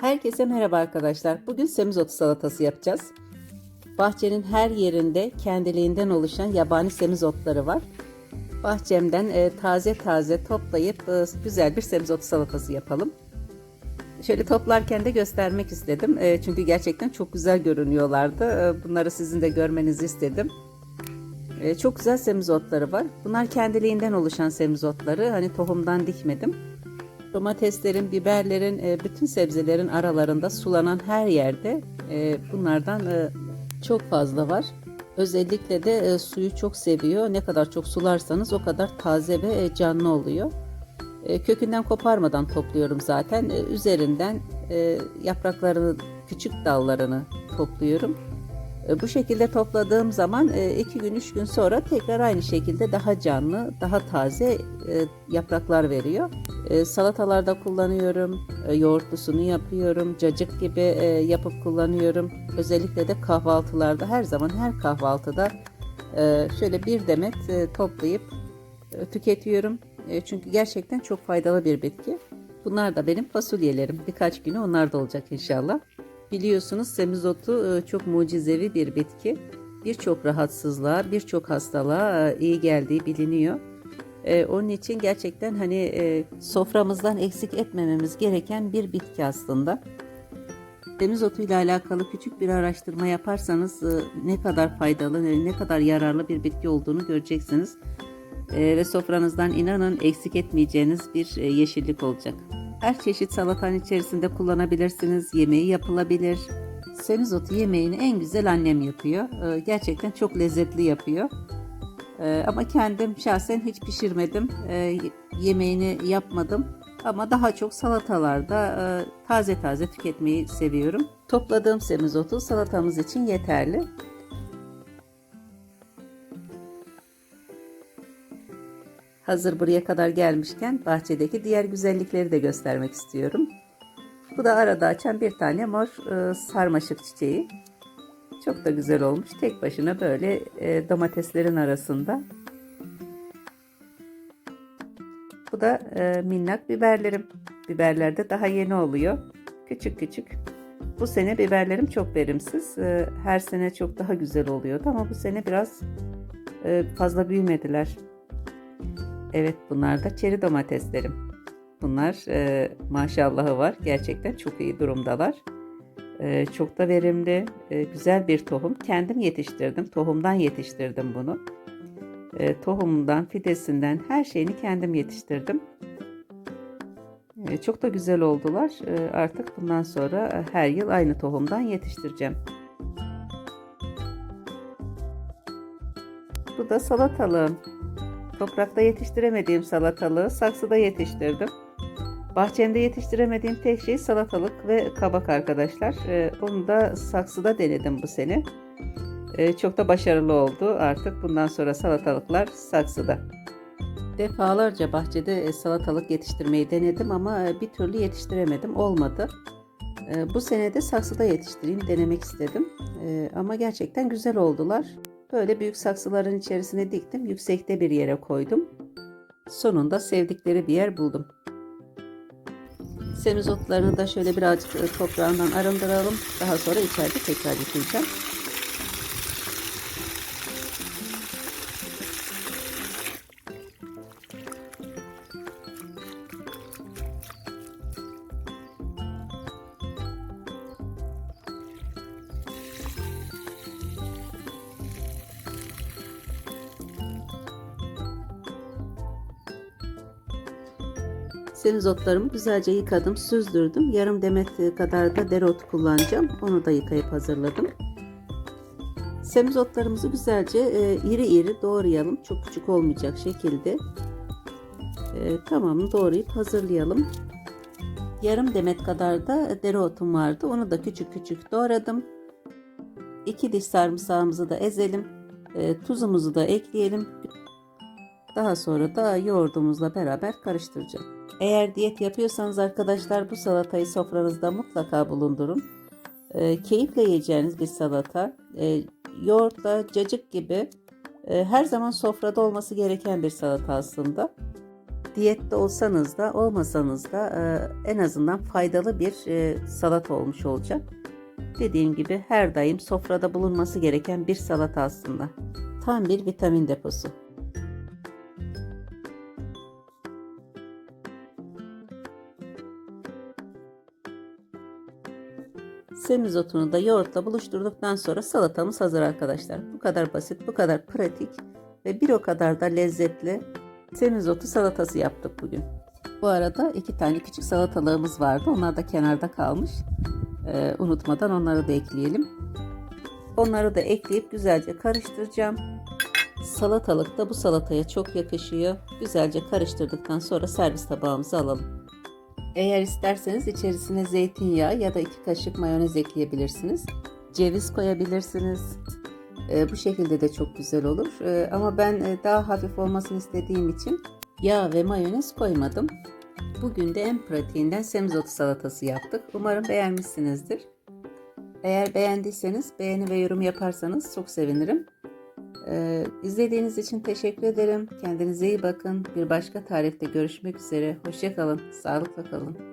Herkese merhaba arkadaşlar. Bugün semizotu salatası yapacağız. Bahçenin her yerinde kendiliğinden oluşan yabani semizotları var. Bahçemden e, taze taze toplayıp e, güzel bir semizotu salatası yapalım. Şöyle toplarken de göstermek istedim. E, çünkü gerçekten çok güzel görünüyorlardı. Bunları sizin de görmenizi istedim. Çok güzel semizotları var. Bunlar kendiliğinden oluşan semizotları. Hani tohumdan dikmedim. Domateslerin, biberlerin, e, bütün sebzelerin aralarında sulanan her yerde e, bunlardan e, çok fazla var. Özellikle de suyu çok seviyor. Ne kadar çok sularsanız o kadar taze ve canlı oluyor. Kökünden koparmadan topluyorum zaten. Üzerinden yapraklarını, küçük dallarını topluyorum. E, bu şekilde topladığım zaman e, iki gün, üç gün sonra tekrar aynı şekilde daha canlı, daha taze e, yapraklar veriyor. E, salatalarda kullanıyorum, e, yoğurtlusunu yapıyorum, cacık gibi e, yapıp kullanıyorum. Özellikle de kahvaltılarda her zaman her kahvaltıda e, şöyle bir demet e, toplayıp e, tüketiyorum. E, çünkü gerçekten çok faydalı bir bitki. Bunlar da benim fasulyelerim. Birkaç günü onlar da olacak inşallah. Biliyorsunuz semizotu e, çok mucizevi bir bitki. Birçok rahatsızlığa, birçok hastalığa e, iyi geldiği biliniyor. E, onun için gerçekten hani soframızdan eksik etmememiz gereken bir bitki aslında. Semizotu ile alakalı küçük bir araştırma yaparsanız ne kadar faydalı, ne kadar yararlı bir bitki olduğunu göreceksiniz. Ve sofranızdan inanın eksik etmeyeceğiniz bir yeşillik olacak. Her çeşit salatanın içerisinde kullanabilirsiniz. Yemeği yapılabilir. Semizotu yemeğini en güzel annem yapıyor. E, gerçekten çok lezzetli yapıyor. E, ama kendim şahsen hiç pişirmedim. E, yemeğini yapmadım. Ama daha çok salatalarda e, taze taze tüketmeyi seviyorum. Topladığım semizotu salatamız için yeterli. Hazır buraya kadar gelmişken bahçedeki diğer güzellikleri de göstermek istiyorum. Bu da arada açan bir tane mor e, sarmaşık çiçeği. Çok da güzel olmuş. Tek başına böyle e, domateslerin arasında. Bu da e, minnak biberlerim. Biberler de daha yeni oluyor. Küçük küçük. Bu sene biberlerim çok verimsiz. E, her sene çok daha güzel oluyordu ama bu sene biraz e, fazla büyümediler. Evet bunlar da çeri domateslerim. Bunlar e, maşallahı var. Gerçekten çok iyi durumdalar. E, çok da verimli, e, güzel bir tohum. Kendim yetiştirdim. Tohumdan yetiştirdim bunu. E, tohumundan, fidesinden her şeyini kendim yetiştirdim. E, çok da güzel oldular. E, artık bundan sonra her yıl aynı tohumdan yetiştireceğim. Bu da salatalığım. Toprakta yetiştiremediğim salatalığı saksıda yetiştirdim. Bahçemde yetiştiremediğim tek şey salatalık ve kabak arkadaşlar. Ee, onu da saksıda denedim bu sene. Ee, çok da başarılı oldu. Artık bundan sonra salatalıklar saksıda. Defalarca bahçede e, salatalık yetiştirmeyi denedim ama e, bir türlü yetiştiremedim. Olmadı. Ee, bu sene de saksıda yetiştireyim denemek istedim. Ee, ama gerçekten güzel oldular. Böyle büyük saksıların içerisine diktim. Yüksekte bir yere koydum. Sonunda sevdikleri bir yer buldum. Semizotlarını da şöyle birazcık e, toprağından arındıralım. Daha sonra içeride tekrar yıkayacağım. Semizotlarımı güzelce yıkadım, süzdürdüm. Yarım demet kadar da dereotu kullanacağım. Onu da yıkayıp hazırladım. Semizotlarımızı güzelce e, iri iri doğrayalım. Çok küçük olmayacak şekilde. E, tamamını doğrayıp hazırlayalım. Yarım demet kadar da dereotum vardı. Onu da küçük küçük doğradım. 2 diş sarımsağımızı da ezelim. E, tuzumuzu da ekleyelim. Daha sonra da yoğurdumuzla beraber karıştıracağım. Eğer diyet yapıyorsanız arkadaşlar bu salatayı sofranızda mutlaka bulundurun. E, keyifle yiyeceğiniz bir salata. E, yoğurtla, cacık gibi e, her zaman sofrada olması gereken bir salata aslında. diyette olsanız da olmasanız da e, en azından faydalı bir e, salata olmuş olacak. Dediğim gibi her daim sofrada bulunması gereken bir salata aslında. Tam bir vitamin deposu. Semizotunu da yoğurtla buluşturduktan sonra salatamız hazır arkadaşlar. Bu kadar basit, bu kadar pratik ve bir o kadar da lezzetli semizotu salatası yaptık bugün. Bu arada iki tane küçük salatalığımız vardı. Onlar da kenarda kalmış. Ee, unutmadan onları da ekleyelim. Onları da ekleyip güzelce karıştıracağım. Salatalık da bu salataya çok yakışıyor. Güzelce karıştırdıktan sonra servis tabağımıza alalım. Eğer isterseniz içerisine zeytinyağı ya da iki kaşık mayonez ekleyebilirsiniz. Ceviz koyabilirsiniz. Ee, bu şekilde de çok güzel olur. Ee, ama ben e, daha hafif olmasını istediğim için yağ ve mayonez koymadım. Bugün de en pratiğinden semizotu salatası yaptık. Umarım beğenmişsinizdir. Eğer beğendiyseniz beğeni ve yorum yaparsanız çok sevinirim. Ee, izlediğiniz için teşekkür ederim. Kendinize iyi bakın. Bir başka tarifte görüşmek üzere. Hoşçakalın. Sağlıkla kalın.